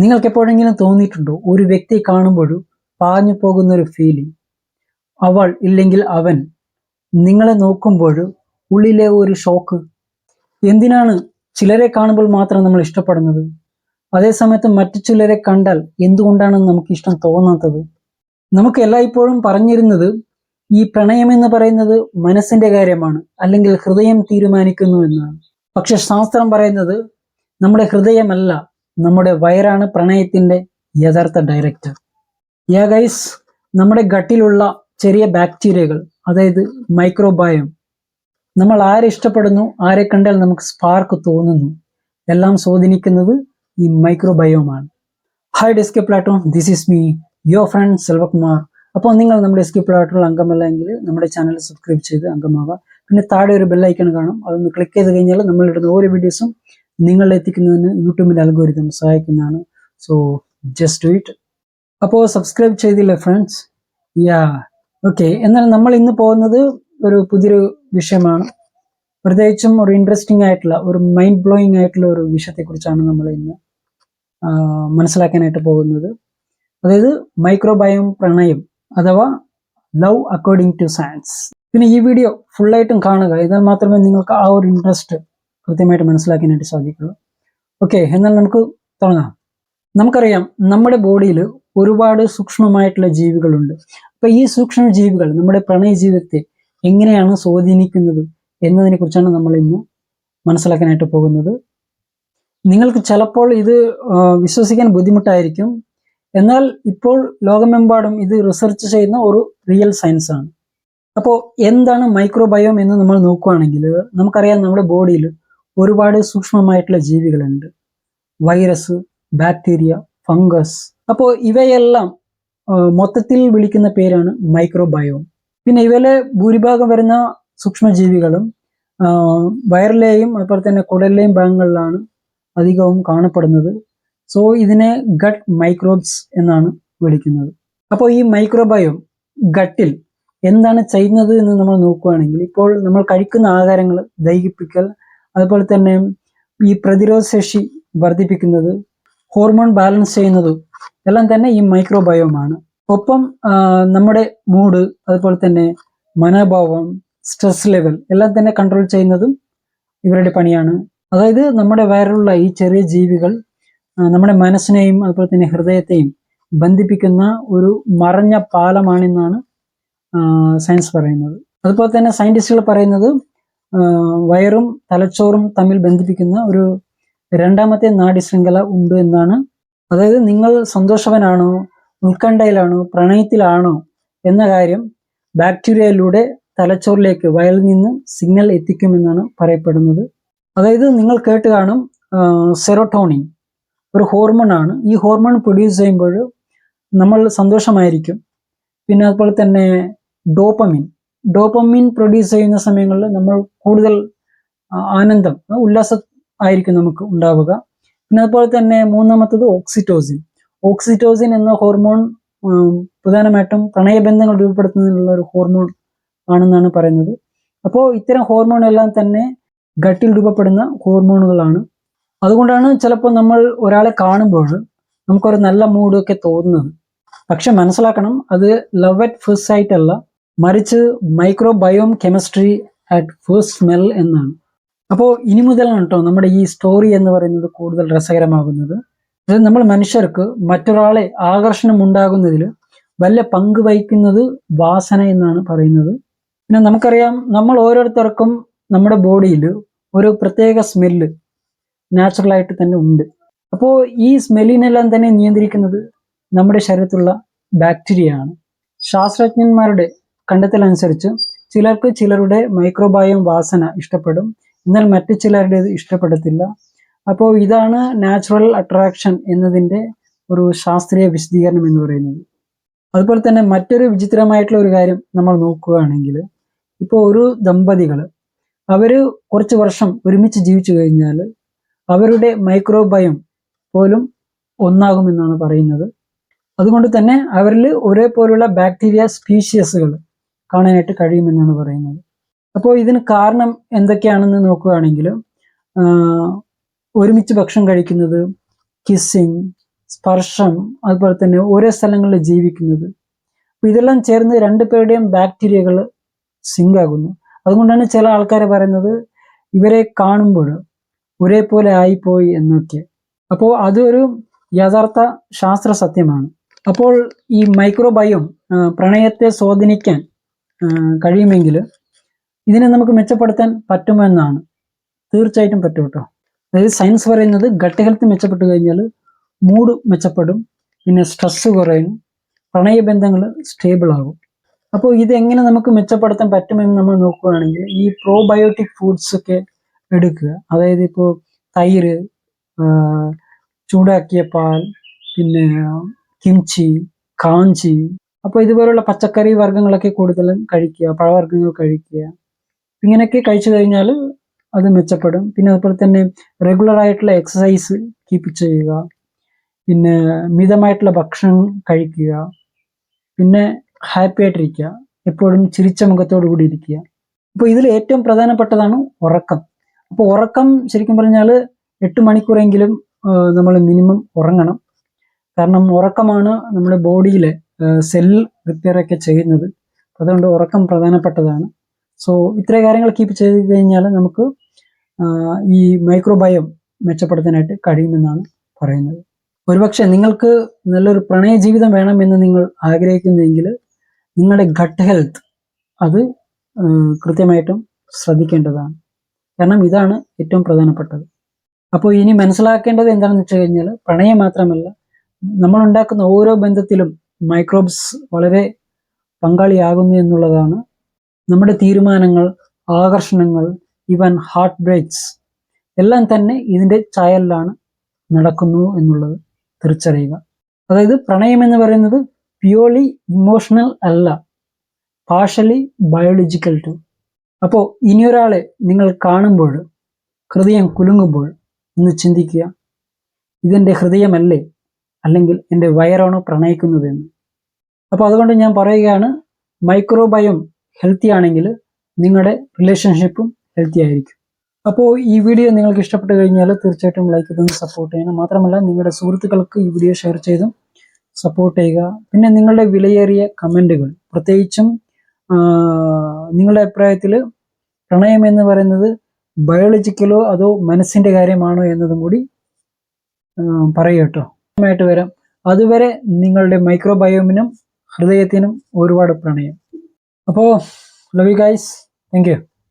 നിങ്ങൾക്ക് എപ്പോഴെങ്കിലും തോന്നിയിട്ടുണ്ടോ? ഒരു വ്യക്തി കാണുമ്പോഴും പാഞ്ഞു പോകുന്ന ഒരു ഫീലിംഗ് അവൾ ഇല്ലെങ്കിൽ അവൻ നിങ്ങളെ നോക്കുമ്പോൾ ഉള്ളിലെ ഒരു ഷോക്ക് എന്തിനാണ് ചിലരെ കാണുമ്പോൾ മാത്രം നമ്മൾ ഇഷ്ടപ്പെടുന്നത്? അതേസമയത്ത് മറ്റു ചിലരെ കണ്ടാൽ എന്തുകൊണ്ടാണ് നമുക്ക് ഇഷ്ടം തോന്നാത്തത്? നമുക്ക് എല്ലായ്പ്പോഴും പറഞ്ഞിരുന്നത് ഈ പ്രണയം എന്ന് പറയുന്നത് മനസ്സിന്റെ കാര്യമാണ് അല്ലെങ്കിൽ ഹൃദയം തീരുമാനിക്കുന്നു എന്നാണ്. പക്ഷെ ശാസ്ത്രം പറയുന്നത് നമ്മുടെ ഹൃദയമല്ല നമ്മുടെ വയറാണ് പ്രണയത്തിന്റെ യഥാർത്ഥ ഡയറക്ടർ യാ ഗൈസ് നമ്മുടെ ഗട്ടിലുള്ള ചെറിയ ബാക്ടീരിയകൾ അതായത് മൈക്രോബയോം നമ്മൾ ആരെ ഇഷ്ടപ്പെടുന്നു ആരെ കണ്ടാൽ നമുക്ക് സ്പാർക്ക് തോന്നുന്നു. എല്ലാം സ്വാധീനിക്കുന്നത് ഈ മൈക്രോബയോമാണ് hi desk platform this is me your friend Selvakumar അപ്പോൾ നിങ്ങൾ നമ്മുടെ എസ്കെ അംഗമല്ല എങ്കിൽ നമ്മുടെ ചാനൽ സബ്സ്ക്രൈബ് ചെയ്ത് അംഗമാവുക. പിന്നെ താഴെ ഒരു ബെല്ലൈക്കൺ കാണും. അതൊന്ന് ക്ലിക്ക് ചെയ്ത് കഴിഞ്ഞാൽ നമ്മളിടുന്ന ഓരോ വീഡിയോസും നിങ്ങളിൽ എത്തിക്കുന്നതിന് യൂട്യൂബിന്റെ അൽഗോരിതം സഹായിക്കുന്നതാണ്. സോ ജസ്റ്റ് ഡു ഇറ്റ് അപ്പോൾ സബ്സ്ക്രൈബ് ചെയ്തില്ലേ ഫ്രണ്ട്സ് യാ ഓക്കെ എന്നാൽ നമ്മൾ ഇന്ന് പോകുന്നത് ഒരു പുതിയൊരു വിഷയമാണ്. പ്രത്യേകിച്ചും ഒരു ഇൻട്രസ്റ്റിംഗ് ആയിട്ടുള്ള ഒരു മൈൻഡ് ബ്ലോയിങ് ആയിട്ടുള്ള ഒരു വിഷയത്തെക്കുറിച്ചാണ് നമ്മൾ ഇന്ന് മനസ്സിലാക്കാനായിട്ട് പോകുന്നത്. അതായത് മൈക്രോബയോം പ്രണയം അഥവാ ലവ് അക്കോർഡിംഗ് ടു സയൻസ് പിന്നെ ഈ വീഡിയോ ഫുള്ളായിട്ടും കാണുക. എന്നാൽ മാത്രമേ നിങ്ങൾക്ക് ആ ഒരു ഇൻട്രസ്റ്റ് കൃത്യമായിട്ട് മനസ്സിലാക്കാനായിട്ട് സാധിക്കുള്ളൂ. ഓക്കെ എന്നാൽ നമുക്ക് തുടങ്ങാം. നമുക്കറിയാം നമ്മുടെ ബോഡിയിൽ ഒരുപാട് സൂക്ഷ്മമായിട്ടുള്ള ജീവികളുണ്ട്. അപ്പോൾ ഈ സൂക്ഷ്മ ജീവികൾ നമ്മുടെ പ്രണയ ജീവിതത്തെ എങ്ങനെയാണ് സ്വാധീനിക്കുന്നത് എന്നതിനെ കുറിച്ചാണ് നമ്മൾ ഇന്ന് മനസ്സിലാക്കാനായിട്ട് പോകുന്നത്. നിങ്ങൾക്ക് ചിലപ്പോൾ ഇത് വിശ്വസിക്കാൻ ബുദ്ധിമുട്ടായിരിക്കും. എന്നാൽ ഇപ്പോൾ ലോകമെമ്പാടും ഇത് റിസർച്ച് ചെയ്യുന്ന ഒരു റിയൽ സയൻസ് ആണ്. അപ്പോൾ എന്താണ് മൈക്രോബയോം എന്ന് നമ്മൾ നോക്കുകയാണെങ്കിൽ നമുക്കറിയാം നമ്മുടെ ബോഡിയിൽ ഒരുപാട് സൂക്ഷ്മമായിട്ടുള്ള ജീവികളുണ്ട്. വൈറസ് ബാക്ടീരിയ ഫംഗസ് അപ്പോൾ ഇവയെല്ലാം മൊത്തത്തിൽ വിളിക്കുന്ന പേരാണ് മൈക്രോബയോം പിന്നെ ഇവയിലെ ഭൂരിഭാഗം വരുന്ന സൂക്ഷ്മജീവികളും വയറിലെയും അതുപോലെ തന്നെ കുടലിലെയും ഭാഗങ്ങളിലാണ് അധികവും കാണപ്പെടുന്നത്. സോ ഇതിനെ ഗട്ട് മൈക്രോബ്സ് എന്നാണ് വിളിക്കുന്നത്. അപ്പോൾ ഈ മൈക്രോബയോം ഗട്ടിൽ എന്താണ് ചെയ്യുന്നത് എന്ന് നമ്മൾ നോക്കുകയാണെങ്കിൽ ഇപ്പോൾ നമ്മൾ കഴിക്കുന്ന ആഹാരങ്ങൾ ദഹിപ്പിക്കൽ അതുപോലെ തന്നെ ഈ പ്രതിരോധ ശേഷി വർദ്ധിപ്പിക്കുന്നത് ഹോർമോൺ ബാലൻസ് ചെയ്യുന്നതും എല്ലാം തന്നെ ഈ മൈക്രോബയോമാണ്. ഒപ്പം നമ്മുടെ മൂഡ് അതുപോലെ തന്നെ മനോഭാവം സ്ട്രെസ് ലെവൽ എല്ലാം തന്നെ കൺട്രോൾ ചെയ്യുന്നതും ഇവരുടെ പണിയാണ്. അതായത് നമ്മുടെ വയറിലുള്ള ഈ ചെറിയ ജീവികൾ നമ്മുടെ മനസ്സിനെയും അതുപോലെ തന്നെ ഹൃദയത്തെയും ബന്ധിപ്പിക്കുന്ന ഒരു മറഞ്ഞ പാലമാണെന്നാണ് സയൻസ് പറയുന്നത്. അതുപോലെ തന്നെ സയന്റിസ്റ്റുകൾ പറയുന്നത് വയറും തലച്ചോറും തമ്മിൽ ബന്ധിപ്പിക്കുന്ന ഒരു രണ്ടാമത്തെ നാഡി ശൃംഖല ഉണ്ട് എന്നാണ്. അതായത് നിങ്ങൾ സന്തോഷവനാണോ ഉത്കണ്ഠയിലാണോ പ്രണയത്തിലാണോ എന്ന കാര്യം ബാക്ടീരിയയിലൂടെ തലച്ചോറിലേക്ക് വയറിൽ നിന്ന് സിഗ്നൽ എത്തിക്കുമെന്നാണ് പറയപ്പെടുന്നത്. അതായത് നിങ്ങൾ കേട്ട് കാണും സെറോട്ടോണിൻ ഒരു ഹോർമോൺ ആണ്. ഈ ഹോർമോൺ പ്രൊഡ്യൂസ് ചെയ്യുമ്പോൾ നമ്മൾ സന്തോഷമായിരിക്കും. പിന്നെ അതുപോലെ തന്നെ ഡോപ്പമിൻ. ഡോപ്പമിൻ പ്രൊഡ്യൂസ് ചെയ്യുന്ന സമയങ്ങളിൽ നമ്മൾ കൂടുതൽ ആനന്ദം ഉല്ലാസ ആയിരിക്കും നമുക്ക് ഉണ്ടാവുക. പിന്നെ അതുപോലെ തന്നെ മൂന്നാമത്തത് ഓക്സിറ്റോസിൻ. ഓക്സിറ്റോസിൻ എന്ന ഹോർമോൺ പ്രധാനമായിട്ടും പ്രണയബന്ധങ്ങൾ രൂപപ്പെടുത്തുന്നതിനുള്ള ഒരു ഹോർമോൺ ആണെന്നാണ് പറയുന്നത്. അപ്പോൾ ഇത്തരം ഹോർമോൺ എല്ലാം തന്നെ ഗട്ടിൽ രൂപപ്പെടുന്ന ഹോർമോണുകളാണ്. അതുകൊണ്ടാണ് ചിലപ്പോൾ നമ്മൾ ഒരാളെ കാണുമ്പോൾ നമുക്കൊരു നല്ല മൂഡൊക്കെ തോന്നുന്നത്. പക്ഷെ മനസ്സിലാക്കണം അത് ലവ് അറ്റ് ഫസ്റ്റ് സൈറ്റ് അല്ല. മറിച്ച് microbiome chemistry at first smell എന്നാണ്. അപ്പോൾ ഇനി മുതലാണ് കേട്ടോ നമ്മുടെ ഈ സ്റ്റോറി എന്ന് പറയുന്നത് കൂടുതൽ രസകരമാകുന്നത്. അതായത് നമ്മൾ മനുഷ്യർക്ക് മറ്റൊരാളെ ആകർഷണം ഉണ്ടാകുന്നതിൽ വല്ല പങ്ക് വഹിക്കുന്നത് വാസന എന്നാണ് പറയുന്നത്. പിന്നെ നമുക്കറിയാം നമ്മൾ ഓരോരുത്തർക്കും നമ്മുടെ ബോഡിയിൽ ഒരു പ്രത്യേക സ്മെല്ല് നാച്ചുറലായിട്ട് തന്നെ ഉണ്ട്. അപ്പോൾ ഈ സ്മെല്ലിനെല്ലാം തന്നെ നിയന്ത്രിക്കുന്നത് നമ്മുടെ ശരീരത്തിലുള്ള ബാക്ടീരിയ ആണ്. ശാസ്ത്രജ്ഞന്മാരുടെ കണ്ടെത്തലനുസരിച്ച് ചിലർക്ക് ചിലരുടെ മൈക്രോബയോം വാസന ഇഷ്ടപ്പെടും. എന്നാൽ മറ്റു ചിലരുടേത് ഇഷ്ടപ്പെടത്തില്ല. അപ്പോൾ ഇതാണ് നാച്ചുറൽ അട്രാക്ഷൻ എന്നതിന്റെ ഒരു ശാസ്ത്രീയ വിശദീകരണം എന്ന് പറയുന്നത്. അതുപോലെ തന്നെ മറ്റൊരു വിചിത്രമായിട്ടുള്ള ഒരു കാര്യം നമ്മൾ നോക്കുകയാണെങ്കിൽ ഇപ്പോൾ ഒരു ദമ്പതികൾ അവർ കുറച്ച് വർഷം ഒരുമിച്ച് ജീവിച്ചു കഴിഞ്ഞാൽ അവരുടെ മൈക്രോബയം പോലും ഒന്നാകുമെന്നാണ് പറയുന്നത്. അതുകൊണ്ട് തന്നെ അവരിൽ ഒരേപോലുള്ള ബാക്ടീരിയ സ്പീഷ്യസുകൾ കാണാനായിട്ട് കഴിയുമെന്നാണ് പറയുന്നത്. അപ്പോൾ ഇതിന് കാരണം എന്തൊക്കെയാണെന്ന് നോക്കുകയാണെങ്കിൽ ഒരുമിച്ച് ഭക്ഷണം കഴിക്കുന്നത് കിസ്സിങ് സ്പർശം അതുപോലെ തന്നെ ഓരോ സ്ഥലങ്ങളിൽ ജീവിക്കുന്നത് അപ്പോൾ ഇതെല്ലാം ചേർന്ന് രണ്ടുപേരുടെയും ബാക്ടീരിയകൾ സിങ്ക് ആകുന്നു. അതുകൊണ്ടാണ് ചില ആൾക്കാർ പറയുന്നത് ഇവരെ കാണുമ്പോൾ ഒരേപോലെ ആയിപ്പോയി എന്നൊക്കെ. അപ്പോൾ അതൊരു യഥാർത്ഥ ശാസ്ത്ര സത്യമാണ് അപ്പോൾ ഈ മൈക്രോബയോം പ്രണയത്തെ സ്വാധീനിക്കാൻ കഴിയുമെങ്കിൽ ഇതിനെ നമുക്ക് മെച്ചപ്പെടുത്താൻ പറ്റുമോ എന്നാണ് തീർച്ചയായിട്ടും പറ്റും കേട്ടോ അതായത് സയൻസ് പറയുന്നത് ഗട്ട് ഹെൽത്ത് മെച്ചപ്പെട്ടു കഴിഞ്ഞാൽ മൂഡ് മെച്ചപ്പെടും പിന്നെ സ്ട്രെസ് കുറയും പ്രണയബന്ധങ്ങൾ സ്റ്റേബിൾ ആകും. അപ്പോൾ ഇതെങ്ങനെ നമുക്ക് മെച്ചപ്പെടുത്താൻ പറ്റുമെന്ന് നമ്മൾ നോക്കുകയാണെങ്കിൽ ഈ പ്രോബയോട്ടിക് ഫുഡ്സ് ഒക്കെ എടുക്കുക. അതായത് ഇപ്പോൾ തൈര് ചൂടാക്കിയ പാൽ പിന്നെ കിംച്ചി കാഞ്ചി അപ്പോൾ ഇതുപോലുള്ള പച്ചക്കറി വർഗങ്ങളൊക്കെ കൂടുതലും കഴിക്കുക പഴവർഗങ്ങൾ കഴിക്കുക. ഇങ്ങനെയൊക്കെ കഴിച്ചു കഴിഞ്ഞാൽ അത് മെച്ചപ്പെടും. പിന്നെ അതുപോലെ തന്നെ റെഗുലർ ആയിട്ടുള്ള എക്സസൈസ് കീപ്പ് ചെയ്യുക. പിന്നെ മിതമായിട്ടുള്ള ഭക്ഷണം കഴിക്കുക. പിന്നെ ഹാപ്പി ആയിട്ടിരിക്കുക. എപ്പോഴും ചിരിച്ച മുഖത്തോടു കൂടി ഇരിക്കുക. അപ്പോൾ ഇതിൽ ഏറ്റവും പ്രധാനപ്പെട്ടതാണ് ഉറക്കം. അപ്പോൾ ഉറക്കം ശരിക്കും പറഞ്ഞാൽ എട്ട് മണിക്കൂറെങ്കിലും നമ്മൾ മിനിമം ഉറങ്ങണം. കാരണം ഉറക്കമാണ് നമ്മുടെ ബോഡിയിലെ സെൽ റിപ്പയർ ഒക്കെ ചെയ്യുന്നത്. അതുകൊണ്ട് ഉറക്കം പ്രധാനപ്പെട്ടതാണ്. സോ ഇത്രയും കാര്യങ്ങൾ കീപ്പ് ചെയ്ത് കഴിഞ്ഞാൽ നമുക്ക് ഈ മൈക്രോബയോം മെച്ചപ്പെടുത്താനായിട്ട് കഴിയുമെന്നാണ് പറയുന്നത്. ഒരുപക്ഷെ നിങ്ങൾക്ക് നല്ലൊരു പ്രണയ ജീവിതം വേണമെന്ന് നിങ്ങൾ ആഗ്രഹിക്കുന്നെങ്കിൽ നിങ്ങളുടെ ഗട്ട് ഹെൽത്ത് അത് കൃത്യമായിട്ടും ശ്രദ്ധിക്കേണ്ടതാണ്. കാരണം ഇതാണ് ഏറ്റവും പ്രധാനപ്പെട്ടത്. അപ്പോൾ ഇനി മനസ്സിലാക്കേണ്ടത് എന്താണെന്ന് വെച്ച് കഴിഞ്ഞാൽ പ്രണയം മാത്രമല്ല നമ്മൾ ഉണ്ടാക്കുന്ന ഓരോ ബന്ധത്തിലും മൈക്രോബ്സ് വളരെ പങ്കാളിയാകുന്നു എന്നുള്ളതാണ് നമ്മുടെ തീരുമാനങ്ങൾ ആകർഷണങ്ങൾ ഇവൻ ഹാർട്ട് ബ്രേക്സ് എല്ലാം തന്നെ ഇതിന്റെ ചായലിലാണ് നടക്കുന്നു എന്നുള്ളത് തിരിച്ചറിയുക. അതായത് പ്രണയം എന്ന് പറയുന്നത് പ്യുവർലി ഇമോഷണൽ അല്ല പാർഷ്യലി ബയോളജിക്കൽ ടു അപ്പോൾ ഇനിയൊരാളെ നിങ്ങൾ കാണുമ്പോൾ ഹൃദയം കുലുങ്ങുമ്പോൾ ഒന്ന് ചിന്തിക്കുക ഇതെന്റെ ഹൃദയമല്ലേ? അല്ലെങ്കിൽ എന്റെ വയറാണോ പ്രണയിക്കുന്നതെന്ന്. അപ്പോൾ അതുകൊണ്ട് ഞാൻ പറയുകയാണ് മൈക്രോബയോം ഹെൽത്തി ആണെങ്കിൽ നിങ്ങളുടെ റിലേഷൻഷിപ്പും ഹെൽത്തി ആയിരിക്കും. അപ്പോൾ ഈ വീഡിയോ നിങ്ങൾക്ക് ഇഷ്ടപ്പെട്ട് കഴിഞ്ഞാൽ തീർച്ചയായിട്ടും ലൈക്ക് ചെയ്തൊന്ന് സപ്പോർട്ട് ചെയ്യണം. മാത്രമല്ല നിങ്ങളുടെ സുഹൃത്തുക്കൾക്ക് ഈ വീഡിയോ ഷെയർ ചെയ്തും സപ്പോർട്ട് ചെയ്യുക. പിന്നെ നിങ്ങളുടെ വിലയേറിയ കമന്റുകൾ. പ്രത്യേകിച്ചും നിങ്ങളുടെ അഭിപ്രായത്തിൽ പ്രണയം എന്ന് പറയുന്നത് ബയോളജിക്കലോ അതോ മനസ്സിന്റെ കാര്യമാണോ എന്നതും കൂടി പറയൂ കേട്ടോ. ആയിട്ട് വരാം. അതുവരെ നിങ്ങളുടെ മൈക്രോബയോമിനും ഹൃദയത്തിനും ഒരുപാട് പ്രണയം. അപ്പോൾ love you guys thank you